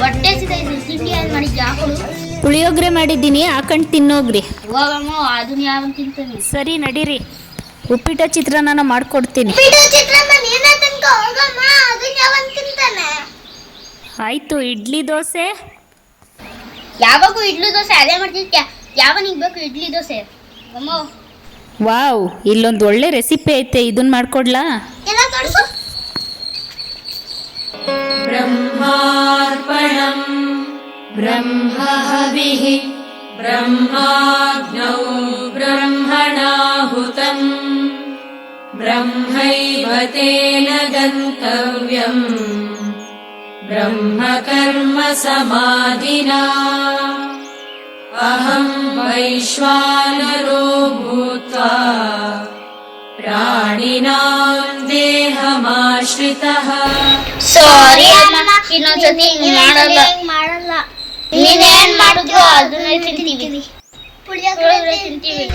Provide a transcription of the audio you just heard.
ಹೊಟ್ಟೆ ಪುಳಿಯೋಗ್ರೆ ಮಾಡಿದ್ದೀನಿ ಹಾಕೊಂಡು ತಿನ್ನೋಗ್ರಿ. ಸರಿ ನಡೀರಿ. ಉಪ್ಪಿಟ ಚಿತ್ರಾನ್ನ ಮಾಡ್ಕೊಡ್ತೀನಿ ಆಯ್ತು ಇಡ್ಲಿ ದೋಸೆ. ಯಾವಾಗೂ ಇಡ್ಲಿ ದೋಸೆ ಅದೇ ಮಾಡ್ತಿದ್ಯಾ? ಯಾವನಿಗೆ ಬೇಕು ಇಡ್ಲಿ ದೋಸೆ? ಅಮ್ಮ. ವಾವ್ ಇಲ್ಲೊಂದು ಒಳ್ಳೆ ರೆಸಿಪಿ ಐತೆ ಇದನ್ನ ಮಾಡ್ಕೊಡ್ಲಾ? ಎಲ್ಲ ಬ್ರಹ್ಮ ब्रह्महविः ब्रह्माग्नौ ब्रह्मणाहुतम् ब्रह्मैव तेन गन्तव्यम् ब्रह्मकर्म समाधिना अहम् वैश्वानरो भूत्वा प्राणिनाम् देहमाश्रितः ಸಾರಿ ಅಮ್ಮ ಇನ್ನೊಂದ್ಸತಿ ಹಿಂಗ್ ಮಾಡಲ್ಲ ಮಾಡಲ್ಲ ನೀನೇನ್ ಮಾಡಿದ್ರು ಅದನ್ನ ತಿಂತೀವಿ. ಪುಳಿಯೋಗರೆ ತಿಂತೀವಿ.